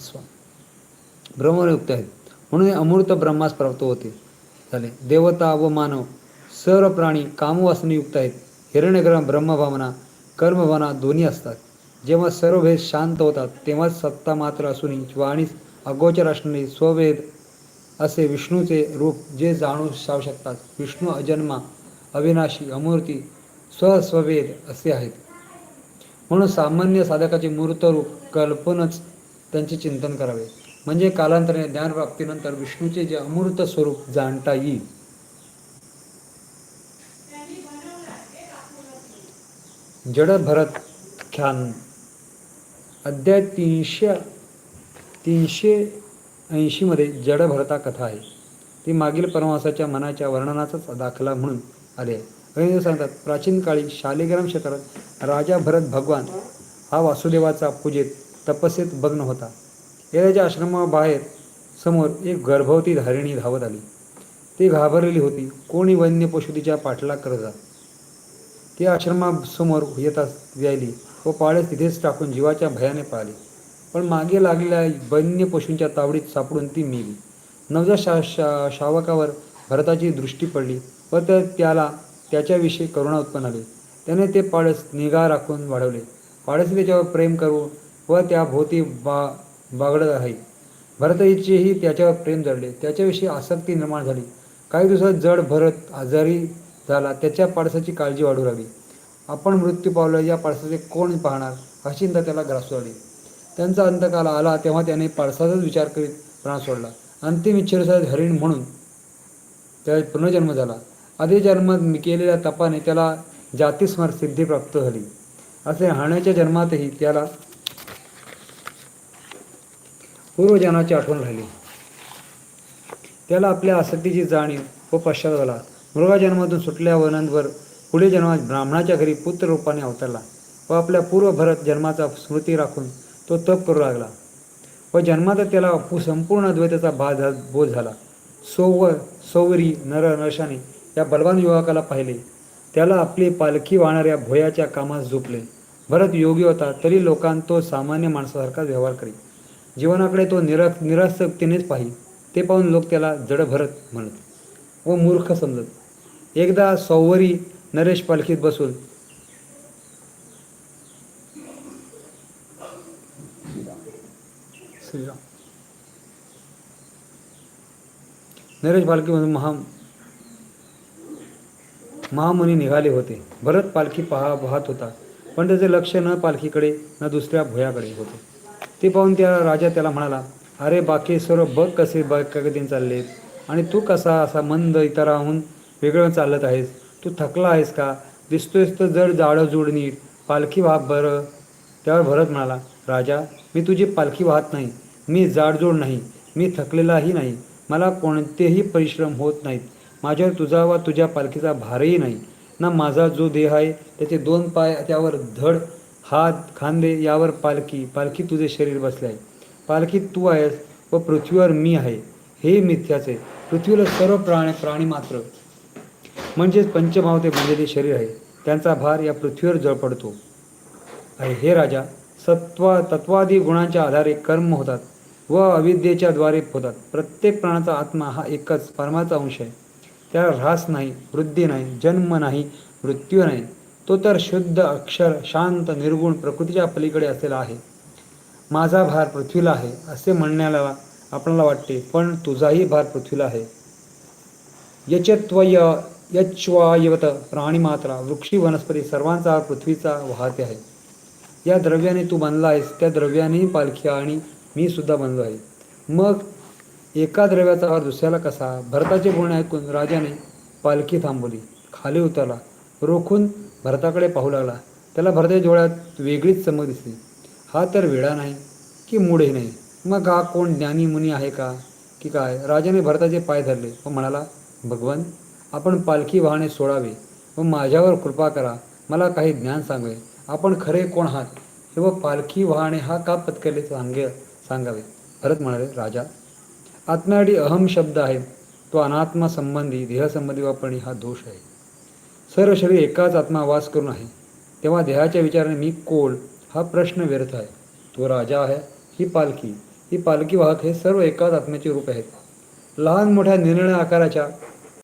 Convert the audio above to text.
स्वा ब्रह्मयुक्त आहेत. म्हणून हे अमूर्त ब्रह्मास प्राप्त होते. झाले. देवता व मानव सर्व प्राणी कामवासनेयुक्त आहेत. हिरण्यग्रह ब्रह्मभावना कर्मभावना दोन्ही असतात. जेव्हा सर्व भेद शांत होतात तेव्हाच सत्ता मात्र असूनही वाणी अगोचर असणारे स्ववेद असे विष्णूचे रूप जे जाणू जाऊ शकतात. विष्णू अजन्मा अविनाशी अमूर्ती स्वस्ववेद असे आहेत. म्हणून सामान्य साधकाचे मूर्त रूप कल्पनच त्यांचे चिंतन करावे. म्हणजे कालांतराने ज्ञानप्राप्तीनंतर विष्णूचे जे अमूर्त स्वरूप जाणता येईल. जड भरत ख्यान. अध्याय तीनशे तीनशे ऐंशीमध्ये जड भरता कथा आहे. ती मागील परमासाच्या मनाच्या वर्णनाचाच दाखला म्हणून आले आहे. सांगतात प्राचीन काळी शालिग्राम क्षेत्रात राजा भरत भगवान हा वासुदेवाचा पूजेत तपस्येत भग्न होता. याच्या आश्रमाबाहेर समोर एक गर्भवती धारिणी धावत आली. ती घाबरलेली होती. कोणी वन्य पशु तिच्या पाठलाग करत ती आश्रमासमोर येताच व्यायली व पाळस तिथेच टाकून जीवाच्या भयाने पाळली पण मागे लागलेल्या वन्य पशूंच्या तावडीत सापडून ती मेली. नवजा शा शा शावकावर भरताची दृष्टी पडली व त्या त्याला त्याच्याविषयी करुणा उत्पन्न आली. त्याने ते पाळस निगा राखून वाढवले. पाळस त्याच्यावर प्रेम करू व त्याभोवती बा बागडत आहे. भरतजीचेही त्याच्यावर प्रेम जडले. त्याच्याविषयी आसक्ती निर्माण झाली. काही दिवसात जड भरत आजारी झाला. त्याच्या पाडसाची काळजी वाढू लागली. आपण मृत्यू पावलं या पाडसाचे कोण पाहणार? अशी चिंता त्याला ग्रासू आली त्यांचा अंतकाल आला तेव्हा त्याने पाडसाचाच विचार करीत प्राण सोडला. अंतिम इच्छेनुसार हरिण म्हणून त्याला पुनर्जन्म झाला. आधी जन्मात केलेल्या तपाने त्याला जातीस्मर सिद्धी प्राप्त झाली. असे राहण्याच्या जन्मातही त्याला पूर्वजनाची आठवण राहिली. त्याला आपल्या आसक्तीची जाणीव व पश्चात झाला मृगा जन्मातून सुटल्या वनांवर पुढे जन्मात ब्राह्मणाच्या घरी पुत्र रूपाने अवतरला व आपल्या पूर्व भरत जन्माचा स्मृती राखून तो तप करू लागला. व जन्मात त्याला संपूर्ण द्वैताचा बा बोध झाला. सोव सौवरी नर नरशाने या बलवान युवकाला पाहिले. त्याला आपली पालखी वाहणाऱ्या भोयाच्या कामास झोपले. भरत योगी होता तरी लोकांत तो सामान्य माणसासारखा व्यवहार करी जीवनाकडे तो निरा निरासक्तीनेच पाही ते पाहून लोक त्याला जड भरत म्हणत व मूर्ख समजत एकदा सौवरी नरेश पालखीत बसून नरेश नरेश पालखीमधून महा महामुनी निघाले होते. भरत पालखी पहा पाहत होता. पण त्याचे लक्ष न पालखीकडे न दुसऱ्या भुयाकडे होते. ते पाहून त्या राजा त्याला म्हणाला अरे बाकी सर्व बघ कसे बघ चालले आणि तू कसा असा मंद इतराहून वेगळं चालत आहेस? तू थकला आहेस का? दिसतोयस तर जड जाडं जुड नीट. पालखी वाह बरं त्यावर भरत म्हणाला राजा मी तुझी पालखी वाहत नाही. मी जाडजोड नाही. मी थकलेलाही नाही. मला कोणतेही परिश्रम होत नाहीत. माझ्यावर तुझा वा तुझ्या पालखीचा भारही नाही. ना माझा जो देह आहे त्याचे दोन पाय त्यावर धड हात खांदे यावर पालखी पालखी तुझे शरीर बसले आहे पालखी तू आहेस व पृथ्वीवर मी आहे. हे मिथ्याचे पृथ्वीला सर्व प्राणी प्राणी मात्र. म्हणजेच पंचभाव ते बनलेले शरीर आहे. त्यांचा भार या पृथ्वीवर जळ पडतो हे राजा सत्वा तत्वादी गुणांच्या आधारे कर्म होतात व अविद्येच्या द्वारे होतात. प्रत्येक प्राणाचा आत्मा हा एकच परमाचा अंश आहे. त्याला ऱ्हास नाही वृद्धी नाही जन्म नाही मृत्यू नाही. तो तर शुद्ध अक्षर शांत निर्गुण प्रकृतीच्या पलीकडे असलेला आहे. माझा भार पृथ्वीला आहे असे म्हणण्याला आपणाला वाटते पण तुझाही भार पृथ्वीला आहे. यचत्वय यच्वायवत प्राणीमात्रा वृक्षी वनस्पती सर्वांचा पृथ्वीचा वाहते आहे. या द्रव्याने तू बनला आहेस त्या द्रव्यानेही पालखी आणि मी सुद्धा बनलो आहे. मग एका द्रव्याचा भार दुसऱ्याला कसा? भरताचे बोलणे ऐकून राजाने पालखी थांबवली. खाली उतरला. रोखून भरताकडे पाहू लागला. त्याला भरताच्या डोळ्यात वेगळीच चमक दिसली. हा तर वेडा नाही की मूढही नाही. मग हा कोण ज्ञानी मुनी आहे का? की काय? राजाने भरताचे पाय धरले व म्हणाला भगवान आपण पालखी वाहने सोडावे व माझ्यावर कृपा करा. मला काही ज्ञान सांगावे. आपण खरे कोण आहात? हे व पालखी वाहणे हा का पत्करले सांगे सांगावे? भरत म्हणाले राजा आत्म्यासाठी अहम शब्द आहे. तो अनात्मा संबंधी देहसंबंधी वापरणे हा दोष आहे. सर्व शरीर एकाच आत्मा वास करून आहे. तेव्हा देहाच्या विचाराने मी कोण हा प्रश्न व्यर्थ आहे. तो राजा आहे ही पालखी. ही पालखी वाहक हे सर्व एकाच आत्म्याचे रूप आहेत. लहान मोठ्या निर्णय आकाराच्या